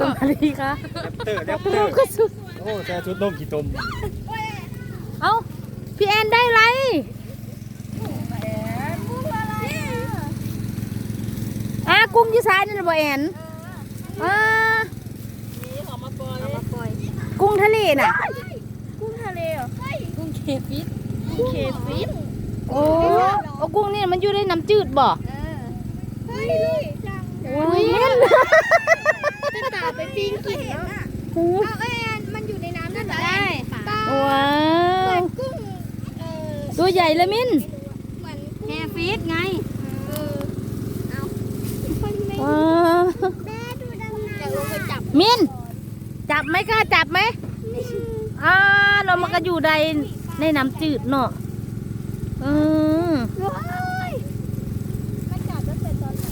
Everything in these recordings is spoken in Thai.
สวัสดีค่ะเตอร์แรปเตอลูกร์ก็สุดโอ้แต่ชุดนมกี่ตมเอ้า พี่แอนได้ไร อะกุ้งยี่สายนี่นะบ่แอนอ่ากุ้งทะเลน่ะ กุ้งทะเลเหรอกุ้งเคฟิตกุ้งเคฟิตโอ้โอ้กุ้งนี่มันอยู่ในน้ำจืดบ่เออเฮ้ยลูกจัง โอ้ยแม่นเป็นตาไปปิ้งกินเนาะโอ้เอาเอ้ยมันอยู่ในน้ำนั่นเหรอได้ปลาว้าเหมืวอนกุ้งเออตัวใหญ่เลยมินเหมือนแฮฟิตไงเออเอาคนไม่ว้าวแม่ดูดำน้ำอยากลงไปจับมินจับไหมกล้าจับไหมอ่าเรามันก็อยู่ในในน้ำจืดเนาะเออ ว้ายมาจับตั้งแต่ตอนไหน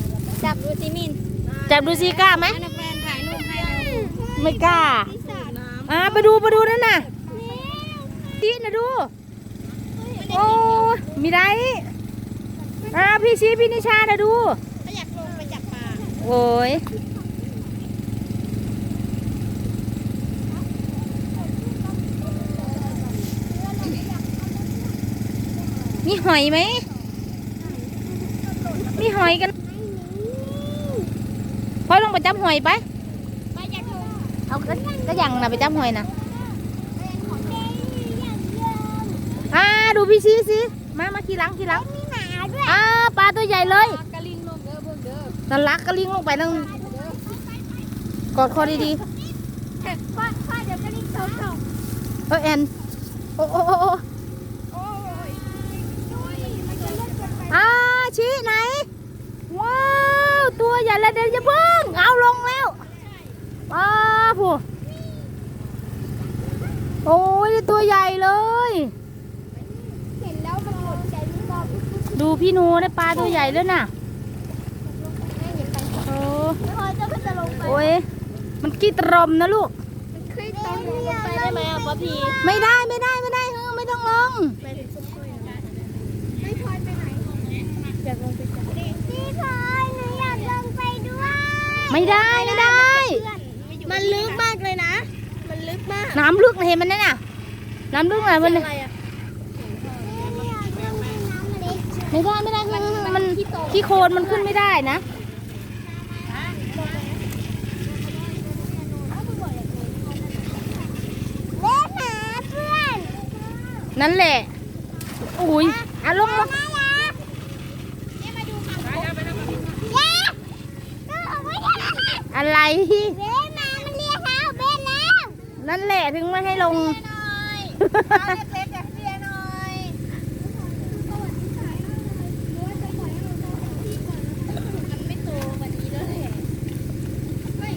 จับดูสิมินจับดูสิกล้าไหมนักแฟนถ่ายรูปให้เราไม่กล้าที่สระน้อ่าไปดูไปดูนั่นน่ะำชี้นะดู โอ้ยมีไรอ่าพี่ชี้พี่นิชานะดูก็อยากลงไปจับปลาโอ้ยมีหอยไหมมีหอยกัน พอลงไปจับหอยไปไปอยากลงเอาก็ก็ยังนะไปจับหอยนะเป็นของเด็กอย่างเดิมอ่าดูพี่ชี้สิมามาขี่หลังขี่หลังมีหมาด้วยอ่าปลาตัวใหญ่เลยกระลิงลงเด้อเบิ่งเด้อนั่นลักก็ลิงลงไปนั่งกอดคอดีพ่อพ่อเดี๋ยวกระลิงตกตกๆเออแอนโอ้โอ้โอ้โอ้ โอ้ยโอ้ยมันจะเล่นกันไป อ่าชี้ไหน ว้าว ตัวใหญ่แล้วเดี๋ยวจะเพิ่งเอาลงแล้วป้าผู้โอ้ยตัว ใหญ่เลย เห็นแล้วมันหมดใจไม่บอกดูพี่หนูได้ปลาตัวใหญ่แล้วน่ะแม่อย่าไปโอ้ไม่พอจะก็จะลงไปโอ้ยมันกี้ตรมนะลูก มันเคยตอนลงไปได้ไหมอะป๊อปปี้ไม่ได้ไม่ได้ไม่ได้เออไม่ต้องลง ไปถึงสุดเลยไม่พลอยไปไหนอยากลงไปจับพี่พลอยหนูอยากลงไปด้วยไม่ได้ไม่ได้ มันลึกมากเลยนะ มันลึกมาก น้ำลึกนะเห็นมันนั่นน่ะ น้ำลึกอะไรมันอะไรอะไม่อยากลงไปน้ำเล็กไม่ได้ไม่ได้มันมันขี้โคลนมันขึ้นไม่ได้นะเล่นหาเพื่อนนั่นแหละ อุ้ยอะลงลงน่ารักเนี่ยมาดูค่ะเย้ก็เอาไว้ได้อะไรเบ้มามันเรียกเท้าเบ้แล้ว นั่นแหละถึงไม่ให้ลงหน่อย เอาเล็กๆแบบเรียหน่อยมันไม่โตวันนี้เลยเฮ้ย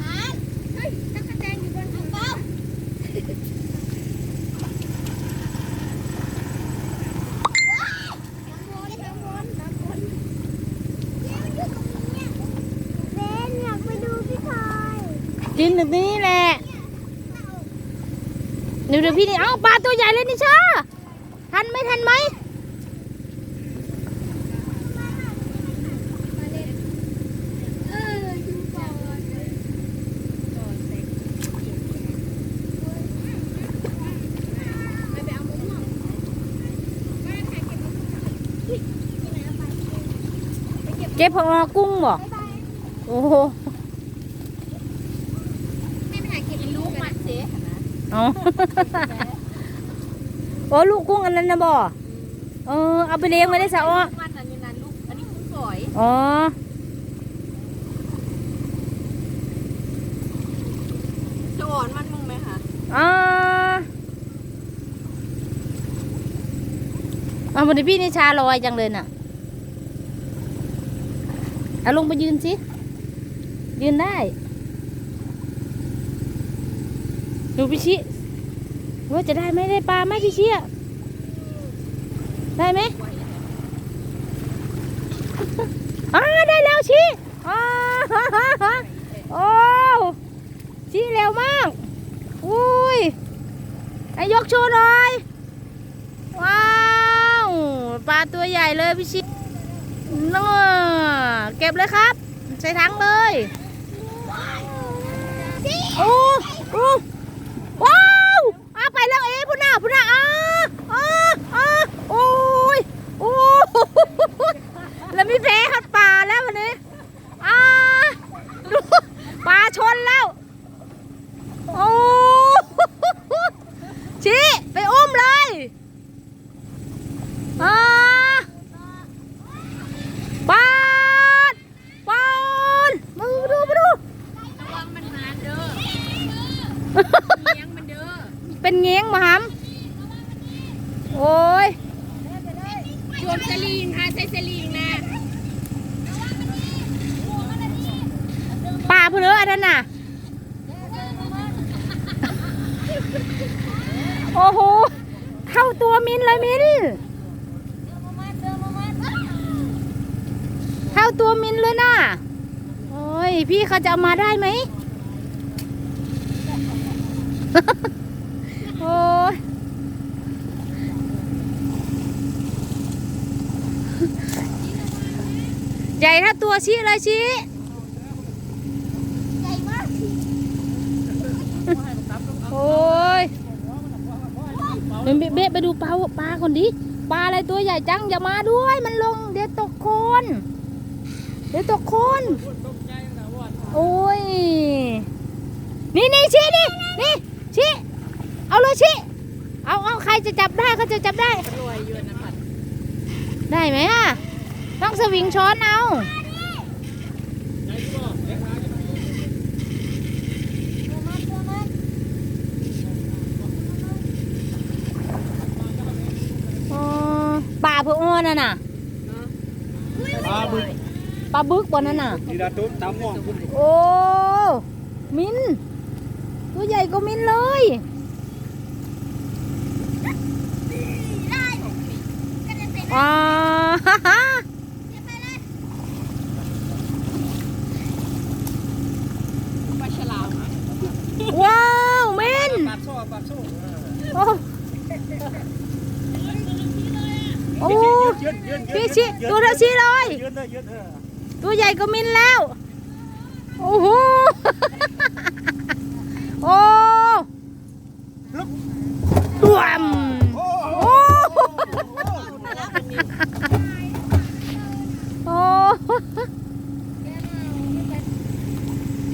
อาร์ตเฮ้ยตั๊กแตนอยู่บนของเป้าเบนอยากไปดูพี่พลอย กินแบบนี้แหละ เดี๋ยวเดี๋ยวพี่นี่เอาปลาตัวใหญ่เลยนิชาทันไหมทันไหมเก็บมุ้งหน่อยที่ไหนเอาไปไปเก็บเก็บพอกุ้งบ่บ๊ายบายโอ้โห ไม่ไปหาเก็บลูกมันเสีย เอาโอ้ลูกกุ้งอันนั้นนะบ่เออเอาไปเลี้ยงไว้ได้สะอ้อมันอันนี้นะลูกอันนี้กุ้งฝอยอ๋อจะอ่อนมันมึงไหมคะอ่าเอาวันนี้พี่นิชาลอยจังเลยน่ะเอาลงไปยืนสิยืนได้ ดูพี่ชิว่าจะได้ไหมได้ปลาไหมพี่ชิอะได้ไหมอ่าได้แล้วชิอ่าโอ้ชิเร็วมากอุ้ยไอยกโชว์หน่อยว้าวปลาตัวใหญ่เลยพี่ชิน่าเก็บเลยครับ ใส่ถังเลยว้าเป็ ไปแล้วเอ้พุ่นหน้าพุ่นหน้าอ้าอ้าอ้าโอ้ยโอ้แล้วมีแพ้ขัดป่าแล้ววันนี้อ้าปลาชนแล้ว โอ้ยชวนสลิงค่ะใส่สลิงนะปลาเพนเอออันนั้นน่ะ โอ้โห เข้าตัวมินเลยมินเข้าตัวมินเลยน่ะ โอ้ย พี่เขาจะเอามาได้ไหม โอ้ย ใหญ่ถ้าตัวชี้เลยชี้ใหญ่มากโอ้ยเบะเบะไปดูปลาปลาคนดิปลาอะไรตัวใหญ่จังอย่ามาด้วยมันลงเดี๋ยวตกโคนเดี๋ยวตกโคนโอ้ยนี่นี่ชี้นี่นี่ชี้เอาเลยชี้เอาเอาใครจะจับได้เขาจะจับได้ได้ไหมอะ ต้องสวิงช้อนเอาอ๋อปลาเพื่ออ้อนน่ะน่ะปลาบึกปลาบึกบนนั่นน่ะนี่ดาตุ้มตามม่วงคุณโอ้มินตัวใหญ่ก็มินเลยได้กระเด็นใส่ว้าฮ่าฮ่า ไปเลย ว้าวมิน ปากโซ่ปากโซ่ โอ้โอ้ ยืนยืน พี่ชิ ตัวเท่าชีเลย ยืนเลยยืนเออตัวใหญ่ก็มินแล้ว โอ้โห โอ้ดวมโอ้โอ้โอ้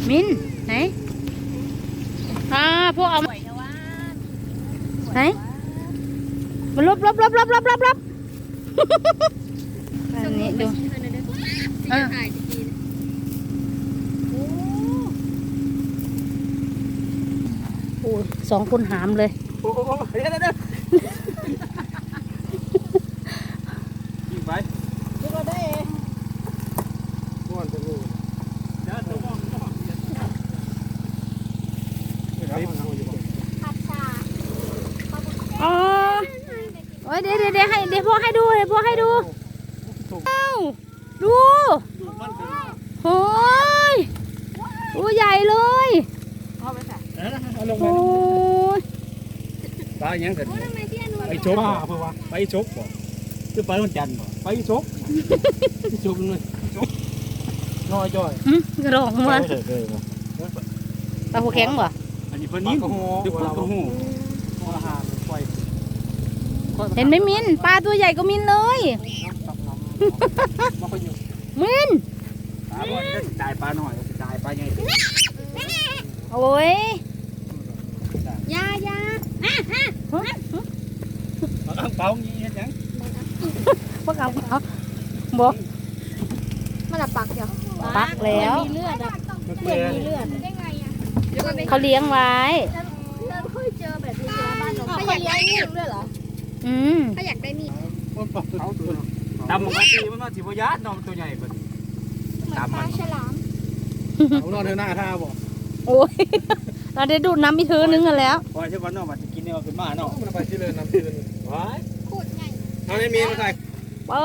มินไหน อ่า พวกเอาไหนมาลบลบลบลบลบลบลบ อันนี้ดูอ่าถ่ายจีนโอ้ยสองคนหามเลย โอ้เดี๋ยวเดี๋ยวเดี๋ยวยิงไปยิงมาได้เองม่วนจะรู้เดี๋ยวตัวม่วงม่วงเดี๋ยวมันเอาอยู่บ่ผัดชาอ๋อโอ้ยเดี๋ยวเดี๋ยวเดี๋ยวให้เดี๋ยวพ่อให้ดูเดี๋ยวพ่อให้ดูถูกเอ้าดูดูมันเป็นโอ้ยตัวใหญ่เลยเออเอาลงไปโอ้ยปลาอย่างเสร็จทำไมพี่อนุไปชกบ่เพื่อว่าไปชกบ่คือไปวันจันทร์บ่ไปชกไปชกเลยชกน้อยจ้อยหึกระโดดมาเออเออปลาหัวแข็งบ่อันนี้เพิ่นนี่กระหูเดี๋ยวเพิ่นกระหูอาหารปล่อยเห็นไหมมินปลาตัวใหญ่ก็มินเลย มาไปอยู่มินปลาบ่จะตายปลาหน่อยจะตายปลาใหญ่โอ้ยยายาฮะฮะเอาเปล่างี้เฮ็ดหยังพวกเอาเอาบอกมันละปักเดี๋ยวปักแล้ว มีเลือดอะมันเหมืเปื่อนอยมีเลือดได้ไงอะเดี๋ยวก่อนไปเขาเลี้ยงไว้เราเคยเจอแบบนี้บ้านเราเขาอยากได้มีดด้วยเหรอ อืมเขาอยากได้มีดตำมันก็สิมันว่าสิบ่ยานน้องตัวใหญ่เพิ่นเหมือนตามปมัลานฉลามเอานอนเธอหน้าท่าบ่โอ้ยเราได้ดูดน้ำอีกเธอนึงกันแล้วปล่อยใช่วันน้องมาสิกินเนี่ยขึ้นมาเนาะมันไปที่เลยน้ำที่เลยว้ายขูดไงเอาในมีมาใส่เอ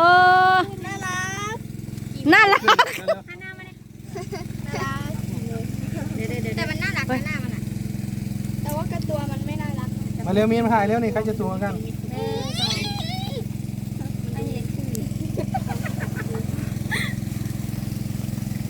อน่ารักน่ารักหันหน้ามาเนี่ยน่ารักแต่มันน่ารักนะหน้ามันอะแต่ว่ากระตัวมันไม่น่ารักมาเร็วมีมาถ่ายเร็วนี่ใครจะตัวกันม